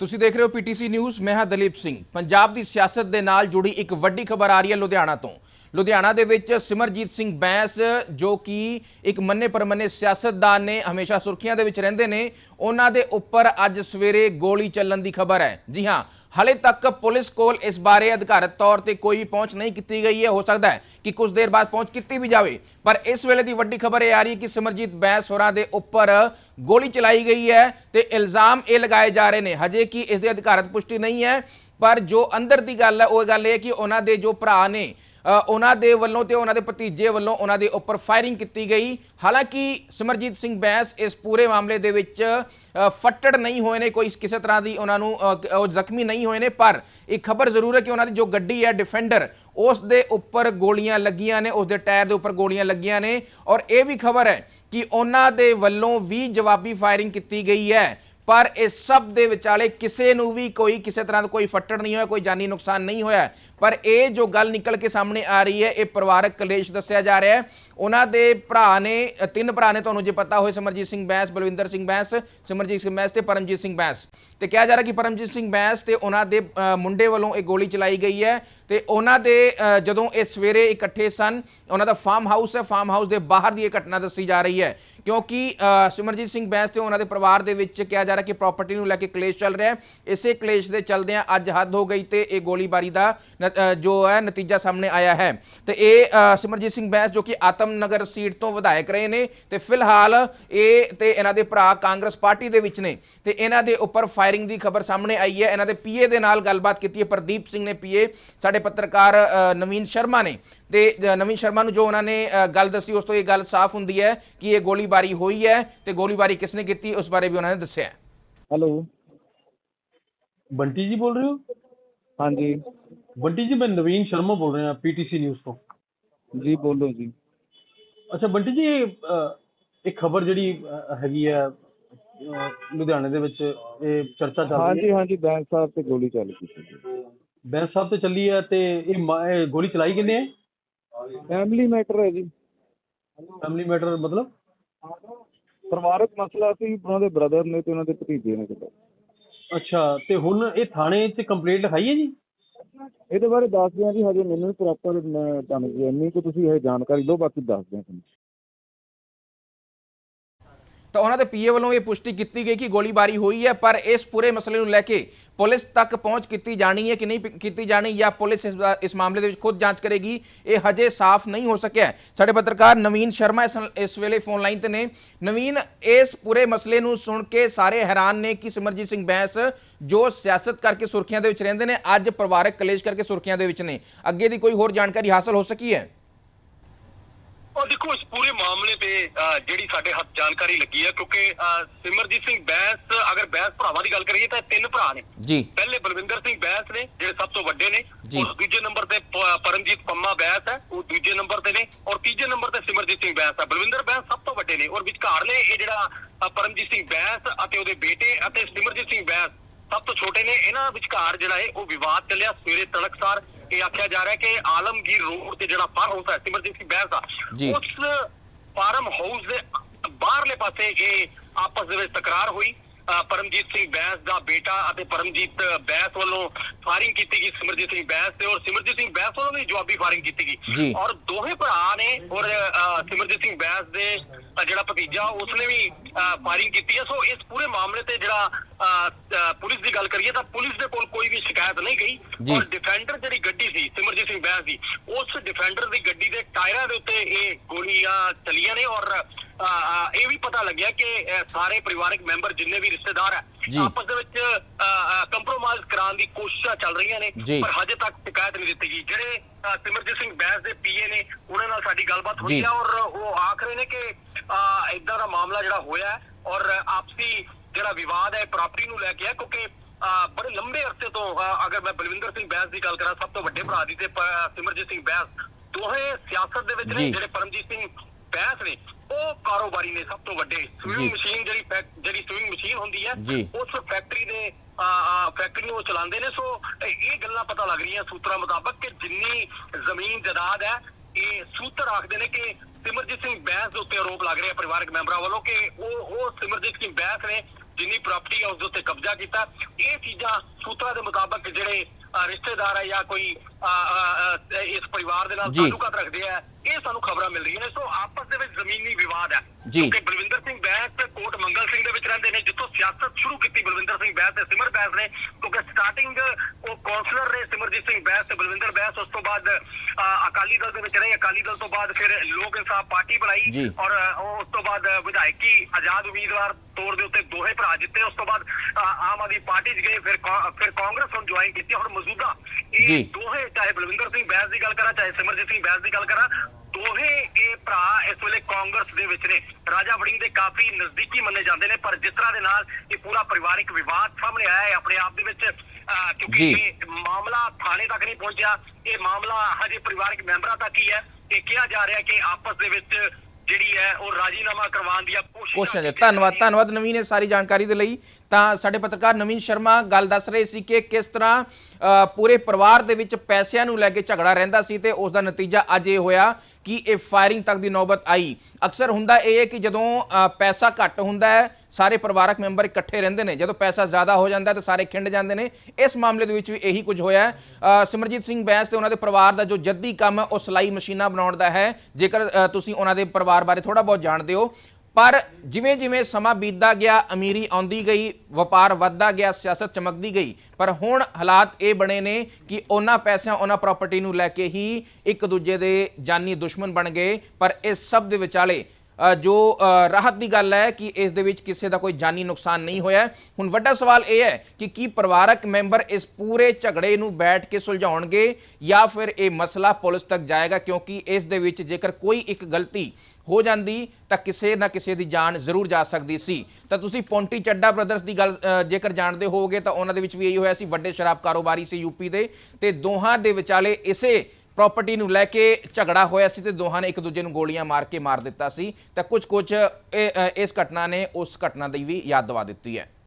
ਤੁਸੀਂ ਦੇਖ ਰਹੇ ਹੋ ਪੀਟੀਸੀ ਨਿਊਜ਼, ਮੈਂ ਹਾਂ ਦਲੀਪ ਸਿੰਘ। ਪੰਜਾਬ ਦੀ ਸਿਆਸਤ ਦੇ ਨਾਲ ਜੁੜੀ ਇੱਕ ਵੱਡੀ ਖਬਰ ਆ ਰਹੀ ਹੈ ਲੁਧਿਆਣਾ ਤੋਂ। ਲੁਧਿਆਣਾ ਦੇ ਵਿੱਚ ਸਿਮਰਜੀਤ ਸਿੰਘ ਬੈਂਸ, ਜੋ ਕਿ ਇੱਕ ਮੰਨੇ ਪਰਮੰਨੇ ਸਿਆਸਤਦਾਨ ਨੇ, ਹਮੇਸ਼ਾ ਸੁਰਖੀਆਂ ਦੇ ਵਿੱਚ ਰਹਿੰਦੇ ਨੇ, ਉਹਨਾਂ ਦੇ ਉੱਪਰ ਅੱਜ ਸਵੇਰੇ ਗੋਲੀ ਚੱਲਣ ਦੀ ਖਬਰ ਹੈ। ਜੀ ਹਾਂ, ਹਲੇ ਤੱਕ ਪੁਲਿਸ ਕੋਲ ਇਸ ਬਾਰੇ ਅਧਿਕਾਰਤ ਤੌਰ ਤੇ ਕੋਈ ਪਹੁੰਚ ਨਹੀਂ ਕੀਤੀ ਗਈ ਹੈ। ਹੋ ਸਕਦਾ ਹੈ ਕਿ ਕੁਝ ਦੇਰ ਬਾਅਦ ਪਹੁੰਚ ਕੀਤੀ ਵੀ ਜਾਵੇ। ਪਰ ਇਸ ਵੇਲੇ ਦੀ ਵੱਡੀ ਖਬਰ ਇਹ ਆ ਰਹੀ ਹੈ ਕਿ ਸਿਮਰਜੀਤ ਬੈਂਸ ਹੋਰਾਂ ਦੇ ਉੱਪਰ ਗੋਲੀ ਚਲਾਈ ਗਈ ਹੈ ਤੇ ਇਲਜ਼ਾਮ ਇਹ ਲਗਾਏ ਜਾ ਰਹੇ ਨੇ। ਹਜੇ ਕਿ ਇਸ ਦੇ ਅਧਿਕਾਰਤ ਪੁਸ਼ਟੀ ਨਹੀਂ ਹੈ, ਪਰ ਜੋ ਅੰਦਰ ਦੀ ਗੱਲ ਹੈ, ਉਹ ਗੱਲ ਇਹ ਕਿ ਉਹਨਾਂ ਦੇ ਜੋ ਭਰਾ ਨੇ ਉਹਨਾਂ ਦੇ ਵੱਲੋਂ ਤੇ ਉਹਨਾਂ ਦੇ ਭਤੀਜੇ ਵੱਲੋਂ ਉਹਨਾਂ ਦੇ ਉੱਪਰ ਫਾਇਰਿੰਗ ਕੀਤੀ ਗਈ। ਹਾਲਾਂਕਿ ਸਿਮਰਜੀਤ ਸਿੰਘ ਬੈਂਸ ਇਸ ਪੂਰੇ ਮਾਮਲੇ ਦੇ ਵਿੱਚ ਫੱਟੜ ਨਹੀਂ ਹੋਏ ਨੇ, ਕੋਈ ਕਿਸੇ ਤਰ੍ਹਾਂ ਦੀ ਉਹਨਾਂ ਨੂੰ ਉਹ ਜ਼ਖਮੀ ਨਹੀਂ ਹੋਏ ਨੇ, ਪਰ ਇਹ ਖਬਰ ਜ਼ਰੂਰ ਹੈ ਕਿ ਉਹਨਾਂ ਦੀ ਜੋ ਗੱਡੀ ਹੈ ਡਿਫੈਂਡਰ ਉਸ ਦੇ ਉੱਪਰ ਗੋਲੀਆਂ ਲੱਗੀਆਂ ਨੇ, ਉਸ ਦੇ ਟਾਇਰ ਦੇ ਉੱਪਰ ਗੋਲੀਆਂ ਲੱਗੀਆਂ ਨੇ। ਔਰ ਇਹ ਵੀ ਖਬਰ ਹੈ ਕਿ ਉਹਨਾਂ ਦੇ ਵੱਲੋਂ ਵੀ ਜਵਾਬੀ ਫਾਇਰਿੰਗ ਕੀਤੀ ਗਈ ਹੈ। ਪਰ ਇਸ ਸਭ ਦੇ ਵਿਚਾਲੇ ਕਿਸੇ ਨੂੰ ਵੀ ਕੋਈ ਕਿਸੇ ਤਰ੍ਹਾਂ ਦਾ ਕੋਈ ਫੱਟੜ ਨਹੀਂ ਹੋਇਆ, ਕੋਈ ਜਾਨੀ ਨੁਕਸਾਨ ਨਹੀਂ ਹੋਇਆ। ਪਰ ਇਹ ਜੋ ਗੱਲ ਨਿਕਲ ਕੇ ਸਾਹਮਣੇ ਆ ਰਹੀ ਹੈ, ਇਹ ਪਰਿਵਾਰਕ ਕਲੇਸ਼ ਦੱਸਿਆ ਜਾ ਰਿਹਾ ਹੈ। ਉਹਨਾਂ ਦੇ ਭਰਾ ਨੇ ਤਿੰਨ ਭਰਾ ਨੇ ਤੁਹਾਨੂੰ ਜੇ ਪਤਾ ਹੋਏ, ਸਿਮਰਜੀਤ ਸਿੰਘ ਬੈਂਸ, ਬਲਵਿੰਦਰ ਸਿੰਘ ਬੈਂਸ, ਸਿਮਰਜੀਤ ਸਿੰਘ ਬੈਂਸ ਤੇ ਪਰਮਜੀਤ ਸਿੰਘ ਬੈਂਸ। ਤੇ ਕਿਹਾ ਜਾ ਰਿਹਾ ਕਿ ਪਰਮਜੀਤ ਸਿੰਘ ਬੈਂਸ ਤੇ ਉਹਨਾਂ ਦੇ ਮੁੰਡੇ ਵੱਲੋਂ ਇਹ ਗੋਲੀ ਚਲਾਈ ਗਈ ਹੈ ਤੇ ਉਹਨਾਂ ਦੇ ਜਦੋਂ ਇਹ ਸਵੇਰੇ ਇਕੱਠੇ ਸਨ, ਉਹਨਾਂ ਦਾ ਫਾਰਮ ਹਾਊਸ ਹੈ ਫਾਰਮ ਹਾਊਸ ਦੇ ਬਾਹਰ ਦੀ ਇਹ ਘਟਨਾ ਦੱਸੀ ਜਾ ਰਹੀ ਹੈ। ਕਿਉਂਕਿ ਸਿਮਰਜੀਤ ਸਿੰਘ ਬੈਂਸ ਤੇ ਉਹਨਾਂ ਦੇ ਪਰਿਵਾਰ ਦੇ ਵਿੱਚ ਕਿਹਾ ਜਾ ਰਿਹਾ ਕਿ ਪ੍ਰਾਪਰਟੀ ਨੂੰ ਲੈ ਕੇ ਕਲੇਸ਼ ਚੱਲ ਰਿਹਾ ਹੈ। ਇਸੇ ਕਲੇਸ਼ ਦੇ ਚੱਲਦਿਆਂ ਅੱਜ ਹੱਦ ਹੋ ਗਈ ਤੇ ਇਹ ਗੋਲੀਬਾਰੀ ਦਾ ਨ- ਜੋ ਹੈ, ਨਤੀਜਾ ਸਾਹਮਣੇ ਆਇਆ ਹੈ। ਤੇ ਇਹ ਸਿਮਰਜੀਤ ਸਿੰਘ ਬੈਂਸ ਜੋ ਕਿ ਆਤਮ ਨਗਰ ਸੀਟ ਤੋਂ ਵਿਧਾਇਕ ਰਹੇ ਨੇ ਤੇ ਫਿਲਹਾਲ ਇਹ ਤੇ ਇਹਨਾਂ ਦੇ ਭਰਾ ਕਾਂਗਰਸ ਪਾਰਟੀ ਦੇ ਵਿੱਚ ਨੇ ਤੇ ਇਹਨਾਂ ਦੇ ਉੱਪਰ ਫਾਇਰਿੰਗ ਦੀ ਖਬਰ ਸਾਹਮਣੇ ਆਈ ਹੈ। ਇਹਨਾਂ ਦੇ ਪੀਏ ਦੇ ਨਾਲ ਗੱਲਬਾਤ ਕੀਤੀ ਹੈ। ਪ੍ਰਦੀਪ ਸਿੰਘ ਨੇ ਪੀਏ ਸਾਡੇ ਪੱਤਰਕਾਰ ਨਵੀਨ ਸ਼ਰਮਾ ਨੇ। ਤੇ ਨਵੀਨ ਸ਼ਰਮਾ ਨੂੰ ਜੋ ਉਹਨਾਂ ਨੇ ਗੱਲ ਦੱਸੀ ਉਸ ਤੋਂ ਇਹ ਗੱਲ ਸਾਫ਼ ਹੁੰਦੀ ਹੈ ਕਿ ਇਹ ਗੋਲੀਬਾਰੀ ਹੋਈ ਹੈ ਤੇ ਗੋਲੀਬਾਰੀ ਕਿਸਨੇ ਕੀਤੀ ਉਸ ਬਾਰੇ ਵੀ ਉਹਨਾਂ ਨੇ ਦੱਸਿਆ ਹੈ। ਹੈਲੋ। ਬੰਟੀ ਜੀ ਬੋਲ ਰਹੇ ਹੋ? ਹਾਂਜੀ। ਬੰਟੀ ਜੀ ਮੈਂ ਨਵੀਨ ਸ਼ਰਮਾ ਬੋਲ ਰਿਹਾ ਪੀਟੀਸੀ ਨਿਊਜ਼ ਤੋਂ। ਜੀ ਬੋਲੋ ਜੀ। ਅੱਛਾ ਬੰਟੀ ਜੀ ਇੱਕ ਖਬਰ ਜਿਹੜੀ ਹੈਗੀ ਹੈ ਲੁਧਿਆਣੇ ਦੇ ਵਿੱਚ ਇਹ ਚਰਚਾ ਚੱਲ ਰਹੀ ਹਾਂਜੀ ਹੈ। ਹਾਂਜੀ ਬੈਂਕ ਸਾਹਿਬ ਤੇ ਗੋਲੀ ਚੱਲ ਗਈ ਸੀ। ਬੈਂਸ ਸਾਹਿਬ ਤੇ ਚੱਲੀ ਹੈ ਤੇ ਇਹ ਮ- ਇਹ ਗੋਲੀ ਚਲਾਈ ਕਿੰਨੇ ਹੈ? ਫੈਮਿਲੀ ਮੈਟਰ ਹੈ ਜੀ। ਫੈਮਿਲੀ ਮੈਟਰ ਮਤਲਬ? ਪਰਿਵਾਰਕ ਮਸਲਾ ਸੀ ਉਹਨਾਂ ਦੇ ਬ੍ਰਦਰ ਨੇ ਤੇ ਉਹਨਾਂ ਦੇ ਭਤੀਜੇ ਨੇ ਕਿਹਾ ਅੱਛਾ ਤੇ ਹੁਣ ਇਹ ਥਾਣੇ 'ਚ ਕੰਪਲੇਂਟ ਲਿਖਾਈ ਹੈ ਜੀ? ਇਹਦੇ ਬਾਰੇ ਦੱਸ ਦਿਆਂ ਜੀ ਹਜੇ ਮੈਨੂੰ ਪ੍ਰੋਪਰ ਤੁਹਾਨੂੰ ਜੀ ਇੰਨੀ ਕੁ ਤੁਸੀਂ ਇਹ ਜਾਣਕਾਰੀ ਦਿਓ ਬਾਕੀ ਦੱਸ ਦਿਆਂ ਤੁਹਾਨੂੰ ਤਾਂ ਉਹਨਾਂ ਦੇ ਪੀਏ ਵੱਲੋਂ ਇਹ ਪੁਸ਼ਟੀ ਕੀਤੀ ਗਈ ਕਿ ਗੋਲੀਬਾਰੀ ਹੋਈ ਹੈ, ਪਰ ਇਸ ਪੂਰੇ ਮਸਲੇ ਨੂੰ ਲੈ ਕੇ ਪੁਲਿਸ ਤੱਕ ਪਹੁੰਚ ਕੀਤੀ ਜਾਣੀ ਹੈ ਕਿ ਨਹੀਂ ਕੀਤੀ ਜਾਣੀ ਜਾਂ ਪੁਲਿਸ ਇਸ ਮਾਮਲੇ ਦੇ ਵਿੱਚ ਖੁਦ ਜਾਂਚ ਕਰੇਗੀ, ਇਹ ਹਜੇ ਸਾਫ਼ ਨਹੀਂ ਹੋ ਸਕਿਆ ਸਾਡੇ ਪੱਤਰਕਾਰ ਨਵੀਨ ਸ਼ਰਮਾ ਇਸ ਵੇਲੇ ਫੋਨ ਲਾਈਨ ਤੇ ਨੇ। ਨਵੀਨ, ਇਸ ਪੂਰੇ ਮਸਲੇ ਨੂੰ ਸੁਣ ਕੇ ਸਾਰੇ ਹੈਰਾਨ ਨੇ ਕਿ ਸਿਮਰਜੀਤ ਸਿੰਘ ਬੈਂਸ, ਜੋ ਸਿਆਸਤ ਕਰਕੇ ਸੁਰਖੀਆਂ ਦੇ ਵਿੱਚ ਰਹਿੰਦੇ ਨੇ, ਅੱਜ ਪਰਿਵਾਰਕ ਕਲੇਸ਼ ਕਰਕੇ ਸੁਰਖੀਆਂ ਦੇ ਵਿੱਚ ਨੇ। ਅੱਗੇ ਦੀ ਕੋਈ ਹੋਰ ਜਾਣਕਾਰੀ ਹਾਸਲ ਹੋ ਸਕੀ ਹੈ? ਔਰ ਦੇਖੋ ਇਸ ਪੂਰੇ ਮਾਮਲੇ ਤੇ ਅਹ, ਜਿਹੜੀ ਸਾਡੇ ਹੱਥ ਜਾਣਕਾਰੀ ਲੱਗੀ ਹੈ ਕਿਉਂਕਿ ਅਹ, ਸਿਮਰਜੀਤ ਸਿੰਘ ਬੈਂਸ ਅਗਰ ਬੈਂਸ ਭਰਾਵਾਂ ਦੀ ਗੱਲ ਕਰੀਏ ਤਾਂ ਤਿੰਨ ਭਰਾ ਨੇ। ਜੀ। ਪਹਿਲੇ ਬਲਵਿੰਦਰ ਸਿੰਘ ਬੈਂਸ ਨੇ ਜਿਹੜੇ ਸਭ ਤੋਂ ਵੱਡੇ ਨੇ। ਜੀ। ਔਰ ਦੂਜੇ ਨੰਬਰ ਤੇ ਪ- ਪਰਮਜੀਤ ਪੰਮਾ ਬੈਂਸ ਹੈ ਉਹ ਦੂਜੇ ਨੰਬਰ ਤੇ ਨੇ। ਔਰ ਤੀਜੇ ਨੰਬਰ ਤੇ ਸਿਮਰਜੀਤ ਸਿੰਘ ਬੈਂਸ ਹੈ। ਬਲਵਿੰਦਰ ਬੈਂਸ ਸਭ ਤੋਂ ਵੱਡੇ ਨੇ। ਔਰ ਵਿਚਕਾਰਲੇ ਇਹ ਜਿਹੜਾ ਅ, ਪਰਮਜੀਤ ਸਿੰਘ ਬੈਂਸ ਅਤੇ ਉਹਦੇ ਬੇਟੇ ਅਤੇ ਸਿਮਰਜੀਤ ਸਿੰਘ ਬੈਂਸ ਸਭ ਤੋਂ ਛੋਟੇ ਨੇ। ਇਹਨਾਂ ਵਿਚਕਾਰ ਜਿਹੜਾ ਹੈ ਉਹ ਵਿਵਾਦ ਚੱਲਿਆ। ਸਵੇਰੇ ਤੜਕਸਾਰ ਇਹ ਆਖਿਆ ਜਾ ਰਿਹਾ ਕਿ ਆਲਮਗੀਰ ਰੋਡ ਤੇ ਜਿਹੜਾ ਫਾਰਮ ਹਾਊਸ ਹੈ ਸਿਮਰਜੀਤ ਸਿੰਘ ਬੈਂਸ ਦਾ। ਉਸ ਫਾਰਮ ਹਾਊਸ ਦੇ ਬਾਹਰਲੇ ਪਾਸੇ ਇਹ ਆਪਸ ਦੇ ਵਿੱਚ ਤਕਰਾਰ ਹੋਈ ਪਰਮਜੀਤ ਸਿੰਘ ਬੈਂਸ ਦਾ ਬੇਟਾ ਅਤੇ ਪਰਮਜੀਤ ਬੈਂਸ ਵੱਲੋਂ ਫਾਇਰਿੰਗ ਕੀਤੀ ਗਈ ਸਿਮਰਜੀਤ ਸਿੰਘ ਬੈਂਸ ਤੇ ਔਰ ਸਿਮਰਜੀਤ ਸਿੰਘ ਬੈਂਸ ਵੱਲੋਂ ਵੀ ਜਵਾਬੀ ਫਾਇਰਿੰਗ ਕੀਤੀ। ਗਈ ਔਰ ਦੋਹੇ ਭਰਾ ਨੇ ਔਰ ਸਿਮਰਜੀਤ ਸਿੰਘ ਬੈਂਸ ਦੇ ਜਿਹੜਾ ਭਤੀਜਾ ਉਸਨੇ ਵੀ ਫਾਇਰਿੰਗ ਕੀਤੀ ਹੈ ਸੋ ਇਸ ਪੂਰੇ ਮਾਮਲੇ ਤੇ ਜਿਹੜਾ ਪੁਲਿਸ ਦੀ ਗੱਲ ਕਰੀਏ ਤਾਂ ਪੁਲਿਸ ਦੇ ਕੋਲ ਕੋਈ ਵੀ ਸ਼ਿਕਾਇਤ ਨਹੀਂ ਗਈ। ਔਰ ਡਿਫੈਂਡਰ ਜਿਹੜੀ ਗੱਡੀ ਸੀ ਸਿਮਰਜੀਤ ਸਿੰਘ ਬੈਂਸ ਦੀ ਉਸ ਡਿਫੈਂਡਰ ਦੀ ਗੱਡੀ ਦੇ ਟਾਇਰਾਂ ਦੇ ਉੱਤੇ ਇਹ ਗੋਲੀਆਂ ਚਲੀਆਂ ਨੇ ਔਰ ਇਹ ਵੀ ਪਤਾ ਲੱਗਿਆ ਕਿ ਸਾਰੇ ਪਰਿਵਾਰਕ ਮੈਂਬਰ ਜਿੰਨੇ ਵੀ ਰਿਸ਼ਤੇਦਾਰ ਹੈ। ਆਪਸ ਦੇ ਵਿੱਚ ਕੰਪਰੋਮਾਈਜ਼ ਕਰਾਉਣ ਦੀ ਕੋਸ਼ਿਸ਼ਾਂ ਚੱਲ ਰਹੀਆਂ ਨੇ। ਪਰ ਹਜੇ ਤੱਕ ਸ਼ਿਕਾਇਤ ਨਹੀਂ ਦਿੱਤੀ ਗਈ ਜਿਹੜੇ ਸਿਮਰਜੀਤ ਸਿੰਘ ਬੈਂਸ ਦੇ ਪੀਏ ਨੇ ਉਹਨਾਂ ਨਾਲ ਸਾਡੀ ਗੱਲਬਾਤ ਹੋਈ। ਹੈ ਔਰ ਉਹ ਆਖ ਰਹੇ ਨੇ ਕਿ ਇਦਾਂ ਦਾ ਮਾਮਲਾ ਜਿਹੜਾ ਹੋਇਆ ਔਰ ਆਪਸੀ ਜਿਹੜਾ ਵਿਵਾਦ ਹੈ ਪ੍ਰਾਪਰਟੀ ਨੂੰ ਲੈ ਕੇ ਹੈ ਕਿਉਂਕਿ ਬੜੇ ਲੰਬੇ ਅਰਸੇ ਤੋਂ ਅਗਰ ਮੈਂ ਬਲਵਿੰਦਰ ਸਿੰਘ ਬੈਂਸ ਦੀ ਗੱਲ ਕਰਾਂ ਸਭ ਤੋਂ ਵੱਡੇ ਭਰਾ ਦੀ ਤੇ ਸਿਮਰਜੀਤ ਸਿੰਘ ਬੈਂਸ ਦੋਹੇ ਸਿਆਸਤ ਦੇ ਵਿੱਚ। ਨੇ ਜਿਹੜੇ ਪਰਮਜੀਤ ਸਿੰਘ ਬੈਂਸ ਨੇ ਉਹ ਕਾਰੋਬਾਰੀ ਨੇ ਸਭ ਤੋਂ ਵੱਡੇ। ਸਵਿੰਗ ਮਸ਼ੀਨ ਜਿਹੜੀ ਜਿਹੜੀ ਸਵਿੰਗ ਮਸ਼ੀਨ ਹੁੰਦੀ ਹੈ ਜੀ। ਉਸ ਫੈਕਟਰੀ ਦੇ ਫੈਕਟਰੀ ਨੂੰ ਉਹ ਚਲਾਉਂਦੇ ਨੇ ਸੋ ਇਹ ਗੱਲਾਂ ਪਤਾ ਲੱਗ ਰਹੀਆਂ ਸੂਤਰਾਂ ਮੁਤਾਬਕ ਕਿ ਜਿੰਨੀ ਜ਼ਮੀਨ ਜਾਇਦਾਦ ਹੈ ਇਹ ਸੂਤਰ ਆਖਦੇ ਨੇ ਕਿ ਸਿਮਰਜੀਤ ਸਿੰਘ ਬੈਂਸ ਦੇ ਉੱਤੇ ਆਰੋਪ ਲੱਗ ਰਿਹਾ ਪਰਿਵਾਰਕ ਮੈਂਬਰਾਂ ਵੱਲੋਂ ਕਿ ਉਹ ਉਹ ਸਿਮਰਜੀਤ ਸਿੰਘ ਬੈਂਸ ਨੇ ਜਿੰਨੀ ਪ੍ਰਾਪਰਟੀ ਹੈ ਉਸ ਦੇ ਉੱਤੇ ਕਬਜ਼ਾ ਕੀਤਾ ਇਹ ਚੀਜ਼ਾਂ ਸੂਤਰਾਂ ਦੇ ਮੁਤਾਬਕ ਜਿਹੜੇ ਰਿਸ਼ਤੇਦਾਰ ਹੈ ਜਾਂ ਕੋਈ ਇਸ ਪਰਿਵਾਰ ਦੇ ਨਾਲ। ਤਾਲੁਕਾਤ ਰੱਖਦੇ ਆ ਇਹ ਸਾਨੂੰ ਖਬਰਾਂ ਮਿਲ ਰਹੀਆਂ ਨੇ ਸੋ ਆਪਸ ਦੇ ਵਿੱਚ ਜ਼ਮੀਨੀ ਵਿਵਾਦ ਹੈ। ਕਿਉਂਕਿ ਬਲਵਿੰਦਰ ਸਿੰਘ ਬੈਂਸ ਤੇ ਕੋਟ ਮੰਗਲ ਸਿੰਘ ਦੇ ਵਿੱਚ ਰਹਿੰਦੇ ਨੇ ਜਿੱਥੋਂ ਸਿਆਸਤ ਸ਼ੁਰੂ ਕੀਤੀ ਬਲਵਿੰਦਰ ਸਿੰਘ ਬੈਂਸ ਤੇ ਸਿਮਰ ਬੈਂਸ ਨੇ ਸਟਾਰਟਿੰਗ ਉਹ ਕੌਂਸਲਰ ਰਹੇ ਸਿਮਰਜੀਤ ਸਿੰਘ ਬੈਂਸ ਤੇ ਬਲਵਿੰਦਰ ਬੈਂਸ ਉਸ ਤੋਂ ਬਾਅਦ ਅਕਾਲੀ ਦਲ ਦੇ ਵਿੱਚ ਰਹੇ ਅਕਾਲੀ ਦਲ ਤੋਂ ਬਾਅਦ ਫਿਰ ਲੋਕ ਇਨਸਾਫ ਪਾਰਟੀ ਬਣਾਈ। ਔਰ ਉਸ ਤੋਂ ਬਾਅਦ ਵਿਧਾਇਕੀ ਆਜ਼ਾਦ ਉਮੀਦਵਾਰ ਤੌਰ ਦੇ ਉੱਤੇ ਦੋਹੇ ਭਰਾ ਜਿੱਤੇ ਉਸ ਤੋਂ ਬਾਅਦ ਆਮ ਆਦਮੀ ਪਾਰਟੀ 'ਚ ਗਏ ਫਿਰ ਫਿਰ ਕਾਂਗਰਸ ਹੁਣ ਜੁਆਇਨ ਕੀਤੀ ਹੁਣ ਮੌਜੂਦਾ। ਇਹ ਦੋਹੇ ਚਾਹੇ ਬਲਵਿੰਦਰ ਸਿੰਘ ਬੈਂਸ ਦੀ ਗੱਲ ਕਰਾਂ ਚਾਹੇ ਸਿਮਰਜੀਤ ਸਿੰਘ ਬੈਂਸ ਦੀ ਗੱਲ ਕਰਾਂ ਦੋਹੇ ਇਹ ਭਰਾ ਇਸ ਵੇਲੇ ਕਾਂਗਰਸ ਦੇ ਵਿੱਚ ਨੇ ਰਾਜਾ ਵੜਿੰਗ ਦੇ ਕਾਫੀ ਨਜ਼ਦੀਕੀ ਮੰਨੇ ਜਾਂਦੇ ਨੇ ਪਰ ਜਿਸ ਤਰ੍ਹਾਂ ਦੇ ਨਾਲ ਇਹ ਪੂਰਾ ਪਰਿਵਾਰਿਕ ਵਿਵਾਦ ਸਾਹਮਣੇ ਆਇਆ ਹੈ ਆਪਣੇ ਆਪ ਦੇ ਵਿੱਚ ਕਿਉਂਕਿ। ਇਹ ਮਾਮਲਾ ਥਾਣੇ ਤੱਕ ਨਹੀਂ ਪਹੁੰਚਿਆ ਇਹ ਮਾਮਲਾ ਹਜੇ ਪਰਿਵਾਰਿਕ ਮੈਂਬਰਾਂ ਤੱਕ ਹੀ ਹੈ ਇਹ ਕਿਹਾ ਜਾ ਰਿਹਾ ਕਿ ਆਪਸ ਦੇ ਵਿੱਚ ਜਿਹੜੀ ਹੈ ਉਹ ਰਾਜੀਨਾਮਾ ਕਰਵਾਉਣ ਦੀਆਂ ਕੋਸ਼ਿਸ਼ਾਂ ਹੈ ਧੰਨਵਾਦ। ਧੰਨਵਾਦ ਨਵੀਨ ਇਹ ਸਾਰੀ ਜਾਣਕਾਰੀ ਦੇ ਲਈ ਤਾਂ ਸਾਡੇ ਪੱਤਰਕਾਰ ਨਵੀਨ ਸ਼ਰਮਾ ਗੱਲ ਦੱਸ ਰਹੇ ਸੀ ਕਿ ਕਿਸ ਤਰ੍ਹਾਂ ਪੂਰੇ ਪਰਿਵਾਰ ਦੇ ਵਿੱਚ ਪੈਸਿਆਂ ਨੂੰ ਲੈ ਕੇ ਝਗੜਾ ਰਹਿੰਦਾ ਸੀ ਤੇ ਉਸ ਦਾ ਨਤੀਜਾ ਅੱਜ ਇਹ ਹੋਇਆ ਕਿ ਇਹ ਫਾਇਰਿੰਗ ਤੱਕ ਦੀ ਨੌਬਤ ਆਈ। ਅਕਸਰ ਹੁੰਦਾ ਇਹ ਹੈ ਕਿ ਜਦੋਂ ਪੈਸਾ ਘੱਟ ਹੁੰਦਾ ਹੈ, ਸਾਰੇ ਪਰਿਵਾਰਕ ਮੈਂਬਰ ਇਕੱਠੇ ਰਹਿੰਦੇ ਨੇ। ਜਦੋਂ ਪੈਸਾ ਜ਼ਿਆਦਾ ਹੋ ਜਾਂਦਾ ਤਾਂ ਸਾਰੇ ਖਿੰਡ ਜਾਂਦੇ ਨੇ। ਇਸ ਮਾਮਲੇ ਦੇ ਵਿੱਚ ਵੀ ਇਹੀ ਕੁਝ ਹੋਇਆ ਸਿਮਰਜੀਤ ਸਿੰਘ ਬੈਂਸ ਤੇ ਉਹਨਾਂ ਦੇ ਪਰਿਵਾਰ ਦਾ ਜੋ ਜੱਦੀ ਕੰਮ ਹੈ, ਉਹ ਸਲਾਈ ਮਸ਼ੀਨਾਂ ਬਣਾਉਣ ਦਾ ਹੈ। ਜੇਕਰ ਤੁਸੀਂ ਉਹਨਾਂ ਦੇ ਪਰਿਵਾਰ ਬਾਰੇ ਥੋੜਾ ਬਹੁਤ ਜਾਣਦੇ ਹੋ ਪਰ ਜਿਵੇਂ ਜਿਵੇਂ ਸਮਾਂ ਬੀਤਦਾ ਗਿਆ, ਅਮੀਰੀ ਆਉਂਦੀ ਗਈ, ਵਪਾਰ ਵੱਧਦਾ ਗਿਆ, ਸਿਆਸਤ ਚਮਕਦੀ ਗਈ, ਪਰ ਹੁਣ ਹਾਲਾਤ ਇਹ ਬਣੇ ਨੇ ਕਿ ਉਹਨਾਂ ਪੈਸਿਆਂ, ਉਹਨਾਂ ਪ੍ਰਾਪਰਟੀ ਨੂੰ ਲੈ ਕੇ ਹੀ ਇੱਕ ਦੂਜੇ ਦੇ ਜਾਨੀ ਦੁਸ਼ਮਣ ਬਣ ਗਏ, ਪਰ ਇਸ ਸਭ ਦੇ ਵਿਚਾਲੇ ਜੋ ਰਾਹਤ ਦੀ ਗੱਲ ਹੈ ਕਿ ਇਸ ਦੇ ਵਿੱਚ ਕਿਸੇ ਦਾ ਕੋਈ ਜਾਨੀ ਨੁਕਸਾਨ ਨਹੀਂ ਹੋਇਆ। ਹੁਣ ਵੱਡਾ ਸਵਾਲ ਇਹ ਹੈ ਕਿ ਕੀ ਪਰਿਵਾਰਕ ਮੈਂਬਰ ਇਸ ਪੂਰੇ ਝਗੜੇ ਨੂੰ ਬੈਠ ਕੇ ਸੁਲਝਾਉਣਗੇ ਜਾਂ ਫਿਰ ਇਹ ਮਸਲਾ ਪੁਲਿਸ ਤੱਕ ਜਾਏਗਾ? ਕਿਉਂਕਿ ਇਸ ਦੇ ਵਿੱਚ ਜੇਕਰ ਕੋਈ ਇੱਕ ਗਲਤੀ ਹੋ ਜਾਂਦੀ, ਤਾਂ ਕਿਸੇ ਨਾ ਕਿਸੇ ਦੀ ਜਾਨ ਜ਼ਰੂਰ ਜਾ ਸਕਦੀ ਸੀ। ਤਾਂ ਤੁਸੀਂ ਪੌਂਟੀ ਚੱਡਾ ਬ੍ਰਦਰਸ ਦੀ ਗੱਲ ਜੇਕਰ ਜਾਣਦੇ ਹੋਵੋਗੇ, ਤਾਂ ਉਹਨਾਂ ਦੇ ਵਿੱਚ ਵੀ ਇਹੀ ਹੋਇਆ ਸੀ। ਵੱਡੇ ਸ਼ਰਾਬ ਕਾਰੋਬਾਰੀ ਸੀ ਯੂਪੀ ਦੇ ਤੇ ਦੋਹਾਂ ਦੇ ਵਿਚਾਲੇ ਇਸੇ ਪ੍ਰਾਪਰਟੀ ਨੂੰ ਲੈ ਕੇ ਝਗੜਾ ਹੋਇਆ ਸੀ ਤੇ ਦੋਹਾਂ ਨੇ ਇੱਕ ਦੂਜੇ ਨੂੰ ਗੋਲੀਆਂ ਮਾਰ ਕੇ ਮਾਰ ਦਿੱਤਾ ਸੀ। ਤਾਂ ਕੁਝ ਕੁਝ ਇਹ, ਇਸ ਘਟਨਾ ਨੇ ਉਸ ਘਟਨਾ ਦੀ ਵੀ ਯਾਦ ਦਿਵਾ ਦਿੱਤੀ ਹੈ।